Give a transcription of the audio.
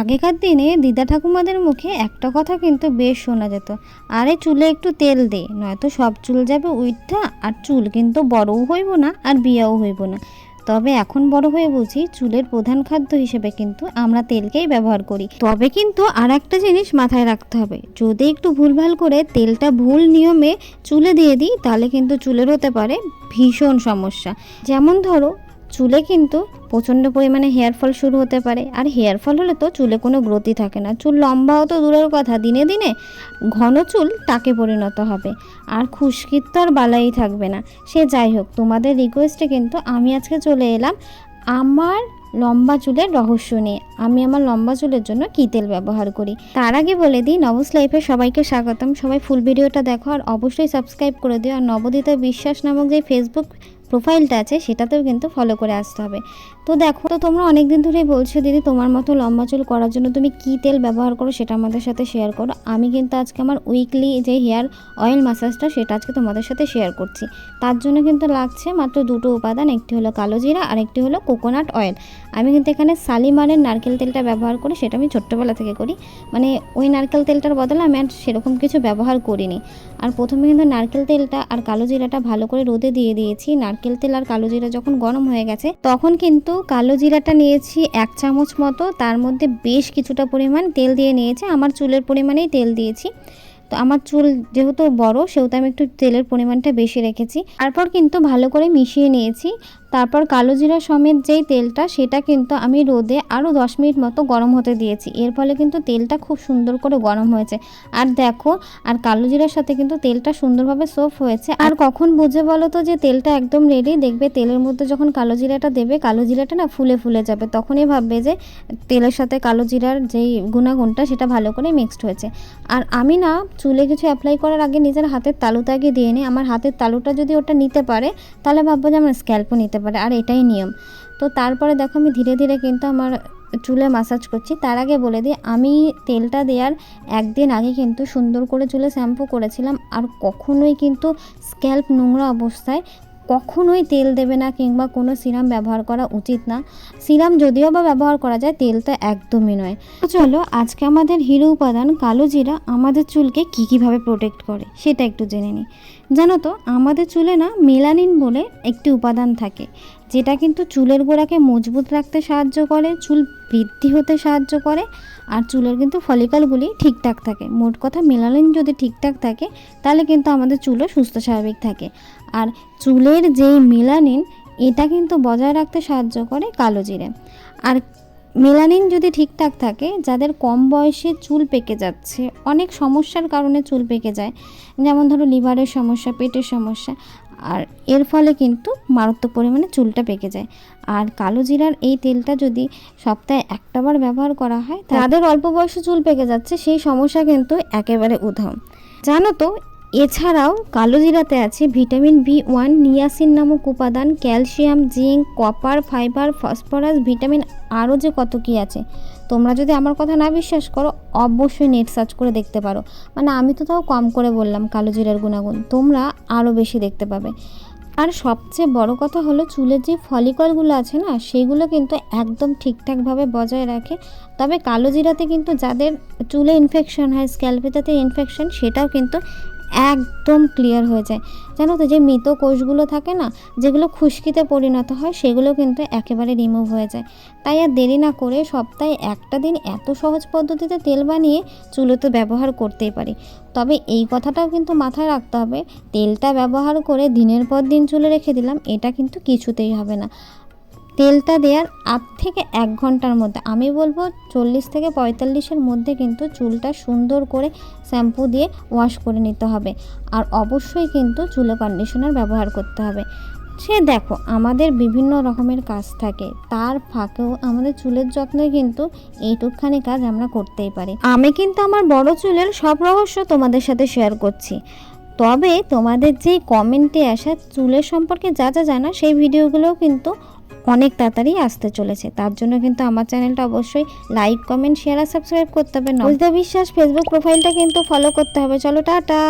আগেকার দিনে দিদা ঠাকুমাদের মুখে একটা কথা কিন্তু বেশ শোনা যেত। আরে চুলে একটু তেল দে, নয়তো সব চুল যাবে উইঠা আর চুল কিন্তু বড়ও হইব না, আর বিয়াও হইব না। তবে এখন বড় হয়ে বুঝি চুলের প্রধান খাদ্য হিসেবে কিন্তু আমরা তেলকেই ব্যবহার করি। তবে কিন্তু আর একটা জিনিস মাথায় রাখতে হবে, যদি একটু ভুলভাল করে তেলটা ভুল নিয়মে চুলে দিয়ে দিই, তাহলে কিন্তু চুলের হতে পারে ভীষণ সমস্যা। যেমন ধরো চুলে কিন্তু প্রচণ্ড পরিমাণে হেয়ার ফল শুরু হতে পারে। আর হেয়ার ফল হলে তো চুলে কোনো গ্রোথই থাকে না। চুল লম্বাও তো দূরের কথা। দিনে দিনে ঘন চুল তাকে পরিণত হবে। আর খুশকির তো আর বালাই থাকবে না। সে যাই হোক, তোমাদের রিকোয়েস্টে কিন্তু আমি আজকে চলে এলাম আমার লম্বা চুলের রহস্য নিয়ে। আমি আমার লম্বা চুলের জন্য কী তেল ব্যবহার করি? তার আগে বলে দিই, নবস লাইফে সবাইকে স্বাগতম। সবাই ফুল ভিডিওটা দেখো। আর অবশ্যই সাবস্ক্রাইব করে দিও। আর নবদিতা বিশ্বাস নামক যে ফেসবুক প্রোফাইলটা আছে, সেটাতেও কিন্তু ফলো করে আসতে হবে। তো দেখো, তো তোমরা অনেক দিন ধরেই বলছো দিদি, তোমার মতো লম্বা চুল করার জন্য তুমি কী তেল ব্যবহার করো সেটা আমাদের সাথে শেয়ার করো। আমি কিন্তু আজকে আমার উইকলি যে হেয়ার অয়েল মাসাজটা সেটা আজকে তোমাদের সাথে শেয়ার করছি। তার জন্য কিন্তু লাগছে মাত্র দুটো উপাদান, একটি হলো কালো জিরা আর একটি হলো কোকোনাট অয়েল আমি কিন্তু এখানে শালিমারের নারকেল তেলটা ব্যবহার করি, সেটা আমি ছোট্টবেলা থেকে করি। মানে ওই নারকেল তেলটার বদলে আমি আর সেরকম কিছু ব্যবহার করিনি। আর প্রথমে কিন্তু নারকেল তেলটা আর কালো জিরাটা ভালো করে রোদে দিয়ে দিয়েছি, নারকেল তেল আর কালো জিরা যখন গরম হয়ে গেছে, তখন কিন্তু কালো জিরাটা নিয়েছি এক চামচ মতো। তার মধ্যে বেশ কিছুটা পরিমাণ তেল দিয়ে নিয়েছি। আমার চুলের পরিমাণেই তেল দিয়েছি। তো আমার চুল যেহেতু বড়, সেহেতু আমি একটু তেলের পরিমাণটা বেশি রেখেছি। তারপর কিন্তু ভালো করে মিশিয়ে নিয়েছি। তারপর কালো জিরা সমেত যেই তেলটা, সেটা কিন্তু আমি রোদে আরও দশ মিনিট মতো গরম হতে দিয়েছি। এর ফলে কিন্তু তেলটা খুব সুন্দর করে গরম হয়েছে। আর দেখো, আর কালো জিরার সাথে কিন্তু তেলটা সুন্দরভাবে সোফ হয়েছে। আর কখন বুঝে বলো তো যে তেলটা একদম রেডি দেখবে তেলের মধ্যে যখন কালো জিরাটা দেবে, কালো জিরাটা না ফুলে ফুলে যাবে। তখনই ভাববে যে তেলের সাথে কালো জিরার যেই গুণাগুণটা, সেটা ভালো করে মিক্সড হয়েছে। আর আমি না চুলে কিছু অ্যাপ্লাই করার আগে নিজের হাতের তালুটা আগে দিয়ে নিই আমার হাতের তালুটা যদি ওটা নিতে পারে, তাহলে ভাববো যে আমার স্ক্যাল্পও নিতে পারে। আর এটাই নিয়ম। তো তারপরে দেখো আমি ধীরে ধীরে কিন্তু আমার চুলে মাসাজ করছি। তার আগে বলে দিই, আমি তেলটা দেওয়ার একদিন আগে কিন্তু সুন্দর করে চুলে শ্যাম্পু করেছিলাম। আর কখনোই কিন্তু স্ক্যাল্প নোংরা অবস্থায় কখনোই তেল দেবে না কিংবা কোনো সিরাম ব্যবহার করা উচিত না। সিরাম যদিও বা ব্যবহার করা যায় তেলটা একদমই নয়। তো চলো, আজকে আমাদের হিরো উপাদান কালো জিরা আমাদের চুলকে কী কীভাবে প্রোটেক্ট করে, সেটা একটু জেনে নিই। জানো তো, আমাদের চুলে না মেলানিন বলে একটি উপাদান থাকে। যেটা কিন্তু চুলের গোড়াকে মজবুত রাখতে সাহায্য করে, চুল বৃদ্ধি হতে সাহায্য করে, আর চুলের কিন্তু ফলিকলগুলি ঠিকঠাক থাকে। মোট কথা মেলানিন যদি ঠিকঠাক থাকে, তাহলে কিন্তু আমাদের চুলও সুস্থ স্বাভাবিক থাকে। আর চুলের যেই মেলানিন এটা কিন্তু বজায় রাখতে সাহায্য করে কালো জিরে। আর মেলানিন যদি ঠিকঠাক থাকে, যাদের কম বয়সে চুল পেকে যাচ্ছে, অনেক সমস্যার কারণে চুল পেকে যায়। যেমন ধরো লিভারের সমস্যা, পেটের সমস্যা। আর এর ফলে কিন্তু মারাত্মক পরিমাণে চুলটা পেকে যায়। আর কালো জিরার এই তেলটা যদি সপ্তাহে একটা বার ব্যবহার করা হয় তাদের অল্প বয়সে চুল পেকে যাচ্ছে, সেই সমস্যা কিন্তু একেবারে উদাহরণ জানো তো এছাড়াও কালো জিরাতে আছে ভিটামিন বি ওয়ান, নিয়াসিন নামক উপাদান, calcium, zinc, copper, fibre, phosphorus, vitamin আরও যে কত কী আছে। তোমরা যদি আমার কথা না বিশ্বাস করো, অবশ্যই নেট সার্চ করে দেখতে পারো। মানে আমি তো তাও কম করে বললাম কালো জিরার গুণাগুণ, তোমরা আরও বেশি দেখতে পাবে। আর সবচেয়ে বড় কথা হলো চুলের যে ফলিকলগুলো আছে না, সেগুলো কিন্তু একদম ঠিকঠাকভাবে বজায় রাখে। তবে কালো জিরাতে কিন্তু যাদের চুলে ইনফেকশন হয় স্ক্যাল্পেটাতে ইনফেকশন সেটাও কিন্তু একদম ক্লিয়ার হয়ে যায়। জানো তো, যে মৃত কোষগুলো থাকে না, যেগুলো খুশকিতে পরিণত হয়, সেগুলো কিন্তু একেবারে রিমুভ হয়ে যায়। তাই আর দেরি না করে সপ্তাহে একটা দিন এত সহজ পদ্ধতিতে তেল বানিয়ে চুলে তো ব্যবহার করতেই পারি। তবে এই কথাটাও কিন্তু মাথায় রাখতে হবে, তেলটা ব্যবহার করে দিনের পর দিন চুলে রেখে দিলাম, এটা কিন্তু কিছুতেই হবে না। তেলটা দেওয়ার আধ থেকে এক ঘণ্টার মধ্যে। আমি বলব চল্লিশ থেকে পঁয়তাল্লিশের মধ্যে কিন্তু চুলটা সুন্দর করে শ্যাম্পু দিয়ে ওয়াশ করে নিতে হবে। আর অবশ্যই কিন্তু চুলে কন্ডিশনার ব্যবহার করতে হবে। সে দেখো, আমাদের বিভিন্ন রকমের কাজ থাকে। তার ফাঁকেও আমাদের চুলের যত্নে কিন্তু এইটুকখানি কাজ আমরা করতেই পারি। আমি কিন্তু আমার বড় চুলের সব রহস্য তোমাদের সাথে শেয়ার করছি। তবে তোমাদের যেই কমেন্টে আসা চুলের সম্পর্কে যা যা জানা, সেই ভিডিওগুলোও কিন্তু অনেক তাড়াতাড়ি আসতে চলেছে। তার জন্য কিন্তু আমার চ্যানেলটা অবশ্যই লাইক কমেন্ট শেয়ার আর সাবস্ক্রাইব করতে হবে নজদা বিশ্বাস ফেসবুক প্রোফাইলটা কিন্তু ফলো করতে হবে। চলো, টাটা।